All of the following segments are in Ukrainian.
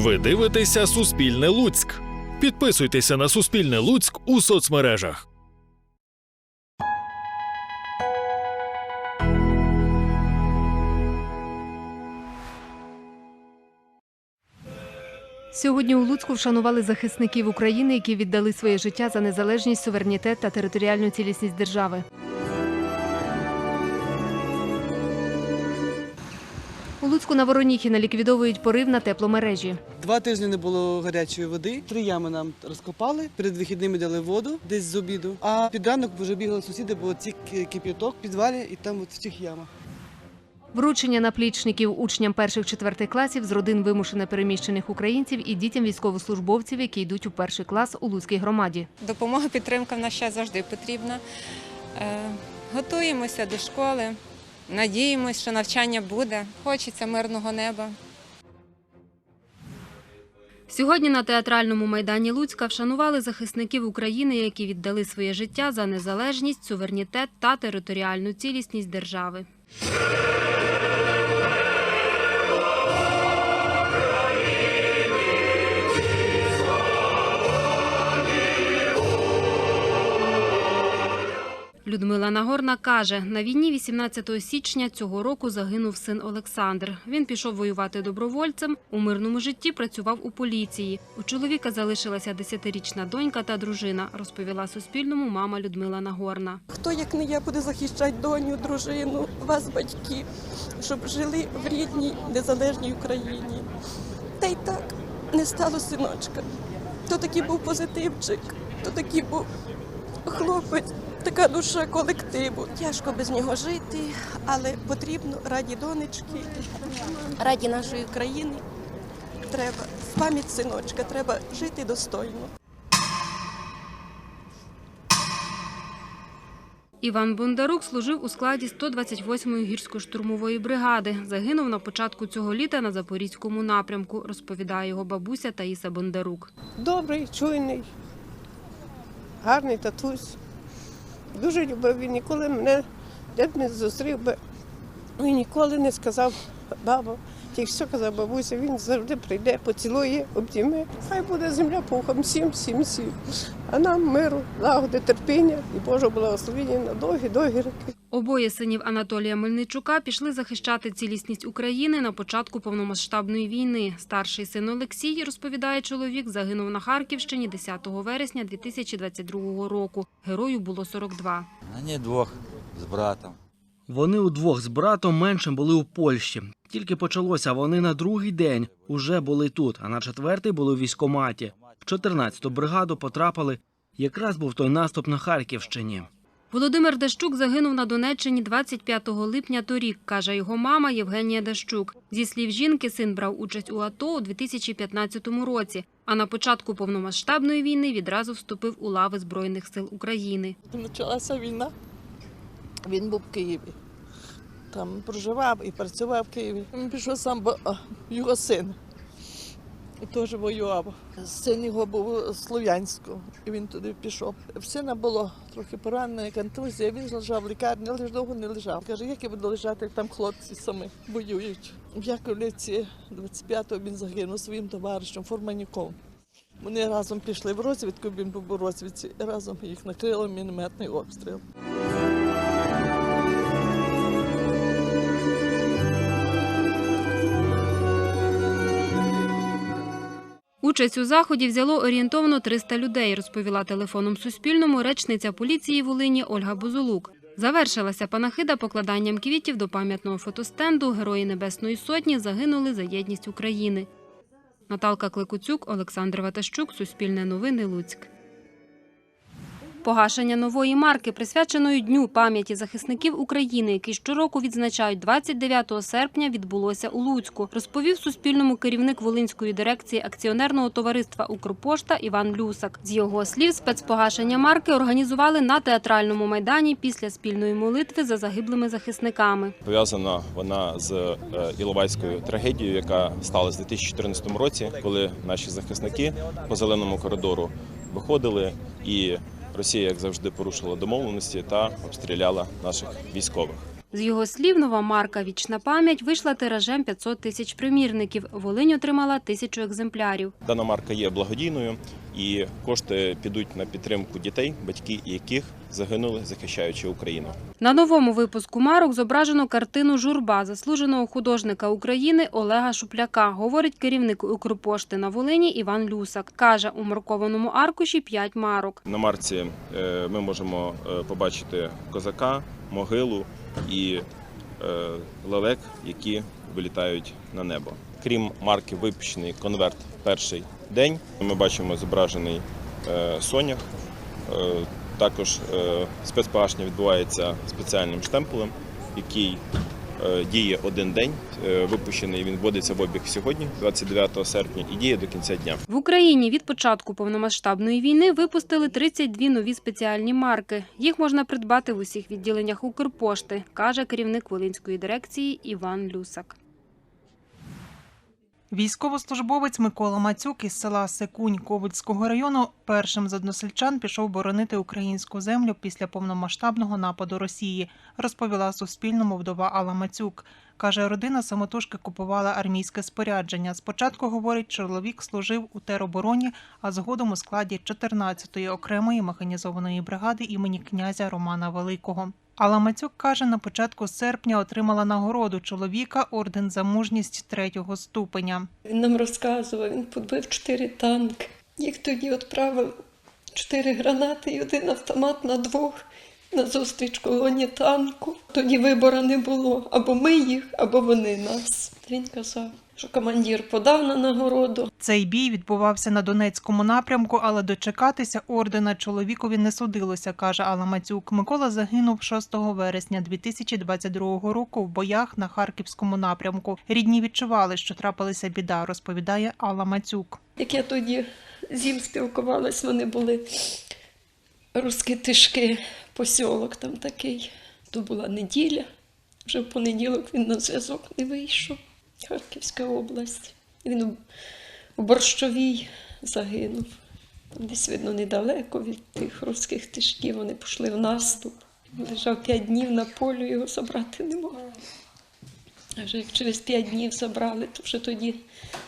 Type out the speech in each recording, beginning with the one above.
Ви дивитеся Суспільне Луцьк. Підписуйтеся на Суспільне Луцьк у соцмережах. Сьогодні у Луцьку вшанували захисників України, які віддали своє життя за незалежність, суверенітет та територіальну цілісність держави. У Луцьку на Вороніхіна ліквідовують порив на тепломережі. Два тижні не було гарячої води. Три ями нам розкопали. Перед вихідними дали воду десь з обіду. А під ранок вже бігали сусіди, бо ці кип'яток в підвалі і там от в цих ямах. Вручення наплічників учням перших-четвертих класів з родин вимушено переміщених українців і дітям військовослужбовців, які йдуть у перший клас у Луцькій громаді. Допомога, підтримка в нас ще завжди потрібна. Е, Готуємося до школи, надіємося, що навчання буде. Хочеться мирного неба. Сьогодні на театральному майдані Луцька вшанували захисників України, які віддали своє життя за незалежність, суверенітет та територіальну цілісність держави. Людмила Нагорна каже, на війні 18 січня цього року загинув син Олександр. Він пішов воювати добровольцем. У мирному житті працював у поліції. У чоловіка залишилася 10-річна донька та дружина, розповіла Суспільному мама Людмила Нагорна. Хто, як не я, буде захищати доню, дружину, вас, батьків, щоб жили в рідній незалежній Україні. Та й так не стало синочка. То такий був позитивчик, то такий був хлопець, така душа колективу. Тяжко без нього жити, але потрібно раді донечки, раді нашої країни. Треба в пам'ять синочка, треба жити достойно. Іван Бондарук служив у складі 128-ї гірсько-штурмової бригади. Загинув на початку цього літа на запорізькому напрямку, розповідає його бабуся Таїса Бондарук. добрий, чуйний, гарний татусь. Дуже любив він ніколи мене, де б не зустрів би, він ніколи не сказав бабо, тільки що казав бабуся, він завжди прийде, поцілує, обійме. Хай буде земля пухом, всім, всім, всім. А нам миру, лагоди, терпіння і Божого благословення на довгі-довгі роки. Обоє синів Анатолія Мельничука пішли захищати цілісність України на початку повномасштабної війни. Старший син Олексій, розповідає чоловік, загинув на Харківщині 10 вересня 2022 року. Герою було 42. Вони двох з братом. Вони удвох з братом меншим були у Польщі. Тільки почалося, вони на другий день уже були тут, а на четвертий були у військкоматі. В 14-ту бригаду потрапили. Якраз був той наступ на Харківщині. Володимир Дещук загинув на Донеччині 25 липня торік, каже його мама Євгенія Дещук. Зі слів жінки, син брав участь у АТО у 2015 році, а на початку повномасштабної війни відразу вступив у лави Збройних сил України. Почалася війна. Він був в Києві. Там проживав і працював в Києві. Він пішов сам, бо його син теж воював. Син його був Слов'янську, і він туди пішов. В сина було трохи поранена контузія, він лежав в лікарні, але ж довго не лежав. Каже, як я буду лежати, як там хлопці самі воюють. В Яковлівці 25-го він загинув своїм товаришем Форманюком. Вони разом пішли в розвідку, він був у розвідці, і разом їх накрило мінометний обстріл. Участь у заході взяло орієнтовно 300 людей, розповіла телефоном Суспільному речниця поліції Волині Ольга Бузулук. Завершилася панахида покладанням квітів до пам'ятного фотостенду Герої Небесної Сотні загинули за єдність України. Наталка Кликуцюк, Олександр Ватащук, Суспільне новини, Луцьк. Погашення нової марки, присвяченої Дню пам'яті захисників України, який щороку відзначають 29 серпня, відбулося у Луцьку, розповів Суспільному керівник Волинської дирекції акціонерного товариства «Укрпошта» Іван Люсак. З його слів, спецпогашення марки організували на театральному майдані після спільної молитви за загиблими захисниками. Пов'язана вона з е, Іловайською трагедією, яка сталася у 2014 році, коли наші захисники по зеленому коридору виходили, і Росія, як завжди, порушила домовленості та обстріляла наших військових. З його слів, нова марка Вічна пам'ять вийшла тиражем 500 тисяч примірників. Волинь отримала тисячу екземплярів. Дана марка є благодійною і кошти підуть на підтримку дітей, батьки яких загинули, захищаючи Україну. На новому випуску марок зображено картину Журба заслуженого художника України Олега Шупляка, говорить керівник Укрпошти на Волині Іван Люсак. Каже, у маркованому аркуші 5 марок. На марці е, ми можемо е, побачити козака, могилу і е, лелек, які вилітають на небо. Крім марки, випущений конверт перший день. Ми бачимо зображений е, сонях. Е, Також е, спецпогашення відбувається спеціальним штемпелем, який діє один день. Е, Випущений він вводиться в обіг сьогодні, 29 серпня, і діє до кінця дня. В Україні від початку повномасштабної війни випустили 32 нові спеціальні марки. Їх можна придбати в усіх відділеннях Укрпошти, каже керівник Волинської дирекції Іван Люсак. Військовослужбовець Микола Мацюк із села Секунь Ковальського району першим з односельчан пішов боронити українську землю після повномасштабного нападу Росії, розповіла Суспільному вдова Алла Мацюк. Каже, родина самотужки купувала армійське спорядження. Спочатку, говорить, чоловік служив у теробороні, а згодом у складі 14-ї окремої механізованої бригади імені князя Романа Великого. Алла Мацюк каже, на початку серпня отримала нагороду чоловіка орден за мужність третього ступеня. Він нам розказував, він подбив чотири танки. Їх тоді відправив чотири гранати і один автомат на двох на зустріч колоні танку. Тоді вибору не було або ми їх, або вони нас. Він казав, що командир подав на нагороду. Цей бій відбувався на Донецькому напрямку, але дочекатися ордена чоловікові не судилося, каже Алла Мацюк. Микола загинув 6 вересня 2022 року в боях на Харківському напрямку. Рідні відчували, що трапилася біда, розповідає Алла Мацюк. Як я тоді з ним спілкувалась, вони були русські тишки, посілок там такий. То була неділя. Вже в понеділок він на зв'язок не вийшов. Харківська область. Він у- Борщовій загинув. Там десь, видно, недалеко від тих русських тишків. Вони пішли в наступ. Лежав п'ять днів на полю, його забрати не могли. А вже як через п'ять днів забрали, то вже тоді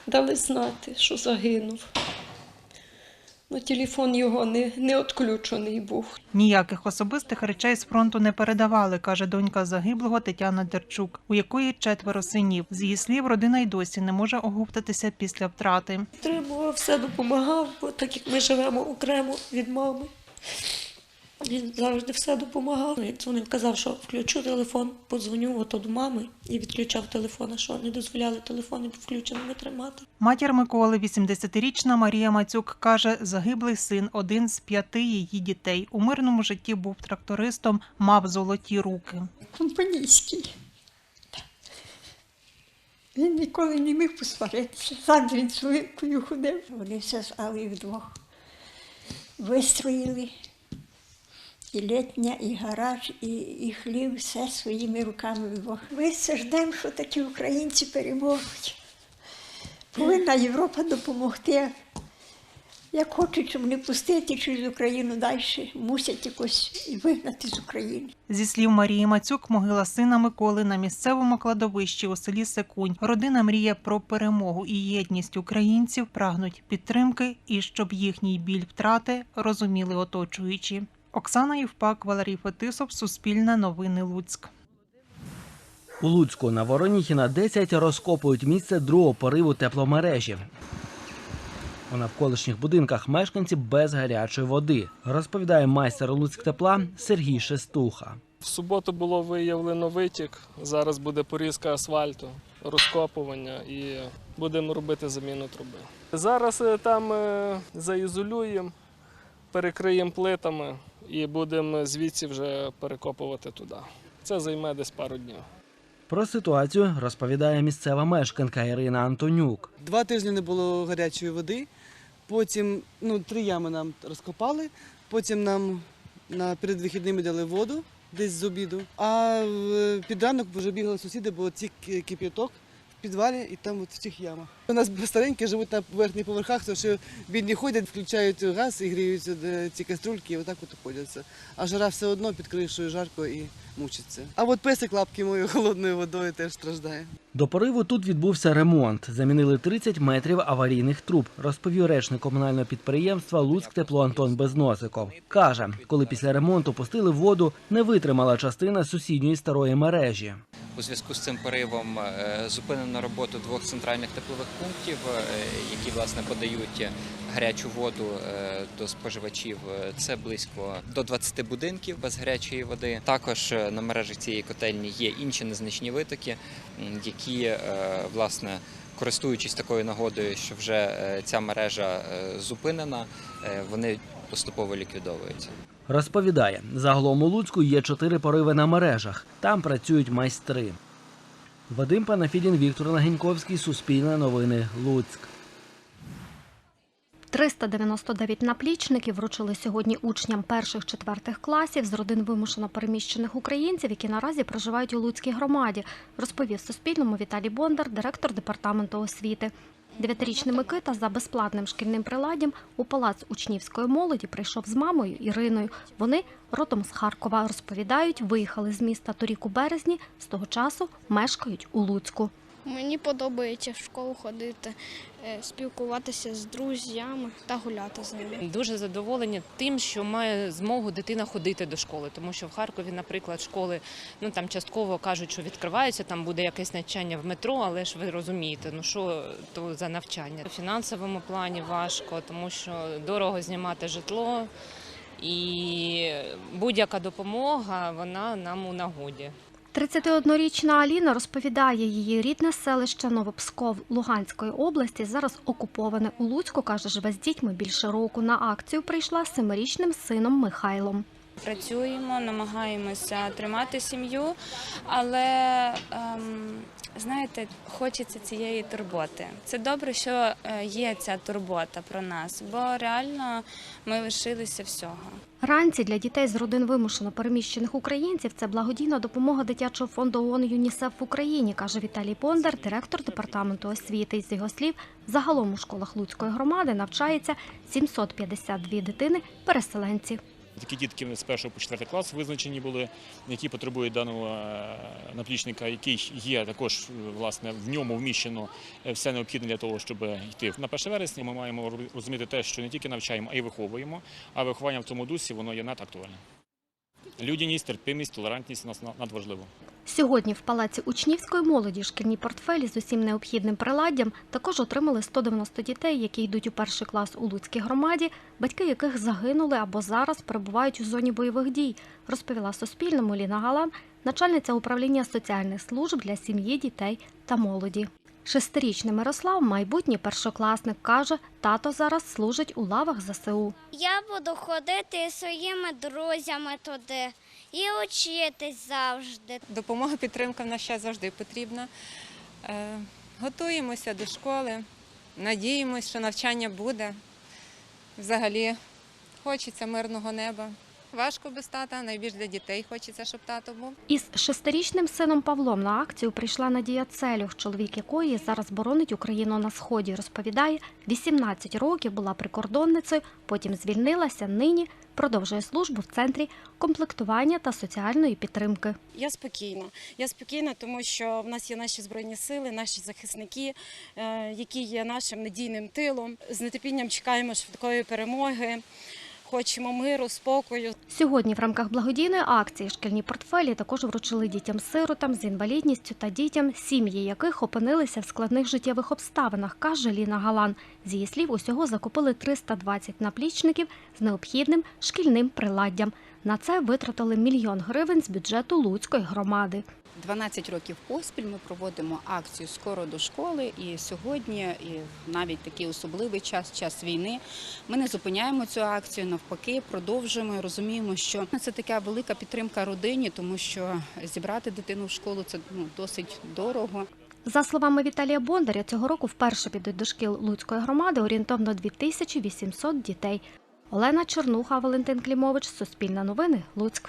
дали знати, що загинув. Ну, телефон його не, не відключений був. Ніяких особистих речей з фронту не передавали, каже донька загиблого Тетяна Дерчук, у якої четверо синів. З її слів, родина й досі не може оговтатися після втрати. Треба все допомагав, бо так як ми живемо окремо від мами. Він завжди все допомагав. Він дзвонив, казав, що включу телефон, подзвоню ото до мами і відключав телефон, а що не дозволяли телефони включеними тримати. Матір Миколи, 80-річна Марія Мацюк, каже, загиблий син один з п'яти її дітей. У мирному житті був трактористом, мав золоті руки. Компанійський. Він ніколи не міг посваритися. Завжди він свинкою ходив. Вони все з Алею вдвох вистроїли. І літня, і гараж, і, і хлів, все своїми руками вдвох. Ми все ждемо, що такі українці переможуть. Повинна Європа допомогти. Як хочуть, щоб не пустити через Україну далі, мусять якось вигнати з України. Зі слів Марії Мацюк, могила сина Миколи на місцевому кладовищі у селі Секунь. Родина мріє про перемогу і єдність українців, прагнуть підтримки і щоб їхній біль втрати розуміли оточуючі. Оксана Євпак, Валерій Фетисов, Суспільне новини Луцьк. У Луцьку на Вороніхіна 10 розкопують місце другого пориву тепломережі. У навколишніх будинках мешканці без гарячої води, розповідає майстер Луцьктепла Сергій Шестуха. В суботу було виявлено витік. Зараз буде порізка асфальту, розкопування і будемо робити заміну труби. Зараз е, там е, заізолюємо, перекриємо плитами і будемо звідси вже перекопувати туди. Це займе десь пару днів. Про ситуацію розповідає місцева мешканка Ірина Антонюк. Два тижні не було гарячої води. Потім ну, три ями нам розкопали. Потім нам на перед вихідними дали воду десь з обіду. А в- під ранок вже бігали сусіди, бо ці ки- кип'яток підвалі і там от в цих ямах. У нас старенькі живуть на верхніх поверхах, тому що бідні ходять, включають газ і гріються ці каструльки, і отак от обходяться. А жара все одно під кришою жарко і мучиться. А от песик лапки мою холодною водою теж страждає. До пориву тут відбувся ремонт. Замінили 30 метрів аварійних труб, розповів речник комунального підприємства Луцьктепло Антон Безносиков. Каже, коли після ремонту пустили воду, не витримала частина сусідньої старої мережі. У зв'язку з цим поривом е, зупинено роботу двох центральних теплових пунктів, е, які власне подають гарячу воду е, до споживачів. Це близько до 20 будинків без гарячої води. Також е, на мережах цієї котельні є інші незначні витоки, які власне. Користуючись такою нагодою, що вже ця мережа зупинена, вони поступово ліквідовуються. Розповідає, загалом у Луцьку є чотири пориви на мережах. Там працюють майстри. Вадим Панафідін, Віктор Легеньковський, Суспільне новини, Луцьк. 399 наплічників вручили сьогодні учням перших-четвертих класів з родин вимушено переміщених українців, які наразі проживають у Луцькій громаді, розповів Суспільному Віталій Бондар, директор департаменту освіти. Дев'ятирічний Микита за безплатним шкільним приладдям у палац учнівської молоді прийшов з мамою Іриною. Вони родом з Харкова розповідають, виїхали з міста торік у березні. З того часу мешкають у Луцьку. Мені подобається в школу ходити, е, спілкуватися з друзями та гуляти з ними. Дуже задоволені тим, що має змогу дитина ходити до школи, тому що в Харкові, наприклад, школи ну там частково кажуть, що відкриваються, там буде якесь навчання в метро, але ж ви розумієте, ну що то за навчання. У фінансовому плані важко, тому що дорого знімати житло. І будь-яка допомога вона нам у нагоді. 31-річна Аліна розповідає, її рідне селище Новопсков Луганської області зараз окуповане. У Луцьку, каже, живе з дітьми більше року. На акцію прийшла семирічним сином Михайлом. Працюємо, намагаємося тримати сім'ю, але ем, знаєте, хочеться цієї турботи. Це добре, що е, є ця турбота про нас, бо реально ми лишилися всього. Ранці для дітей з родин вимушено переміщених українців це благодійна допомога дитячого фонду ООН ЮНІСЕФ в Україні, каже Віталій Бондар, директор департаменту освіти. З його слів, загалом у школах Луцької громади навчається 752 дитини-переселенці. Такі дітки з 1 по 4 клас визначені були, які потребують даного е, наплічника, який є також е, власне в ньому вміщено е, все необхідне для того, щоб йти на 1 вересня. Ми маємо розуміти те, що не тільки навчаємо, а й виховуємо. А виховання в цьому дусі воно є надактуальне. Людяність, терпимість, толерантність у нас надважливо. Сьогодні в палаці учнівської молоді шкільні портфелі з усім необхідним приладдям також отримали 190 дітей, які йдуть у перший клас у Луцькій громаді, батьки яких загинули або зараз перебувають у зоні бойових дій, розповіла Суспільному Ліна Галан, начальниця управління соціальних служб для сім'ї, дітей та молоді. Шестирічний Мирослав, майбутній першокласник, каже, тато зараз служить у лавах ЗСУ. Я буду ходити зі своїми друзями туди і вчитись завжди. Допомога, підтримка в нас ще завжди потрібна. Е, Готуємося до школи, надіємося, що навчання буде. Взагалі хочеться мирного неба. Важко без тата, найбільш для дітей хочеться, щоб тато був. Із шестирічним сином Павлом на акцію прийшла Надія Целюх, чоловік якої зараз боронить Україну на сході. Розповідає, 18 років була прикордонницею, потім звільнилася. Нині продовжує службу в центрі комплектування та соціальної підтримки. Я спокійна. Я спокійна, тому що в нас є наші збройні сили, наші захисники, е, які є нашим надійним тилом. З нетерпінням чекаємо швидкої перемоги. Хочемо миру, спокою. Сьогодні в рамках благодійної акції шкільні портфелі також вручили дітям-сиротам з інвалідністю та дітям, сім'ї яких опинилися в складних життєвих обставинах, каже Ліна Галан. З її слів, усього закупили 320 наплічників з необхідним шкільним приладдям. На це витратили мільйон гривень з бюджету Луцької громади. 12 років поспіль ми проводимо акцію Скоро до школи. І сьогодні, і навіть такий особливий час, час війни, ми не зупиняємо цю акцію. Навпаки, продовжуємо. і Розуміємо, що це така велика підтримка родині, тому що зібрати дитину в школу це ну досить дорого. За словами Віталія Бондаря, цього року вперше підуть до шкіл Луцької громади орієнтовно 2800 дітей. Олена Чернуха, Валентин Клімович, Суспільне новини, Луцьк.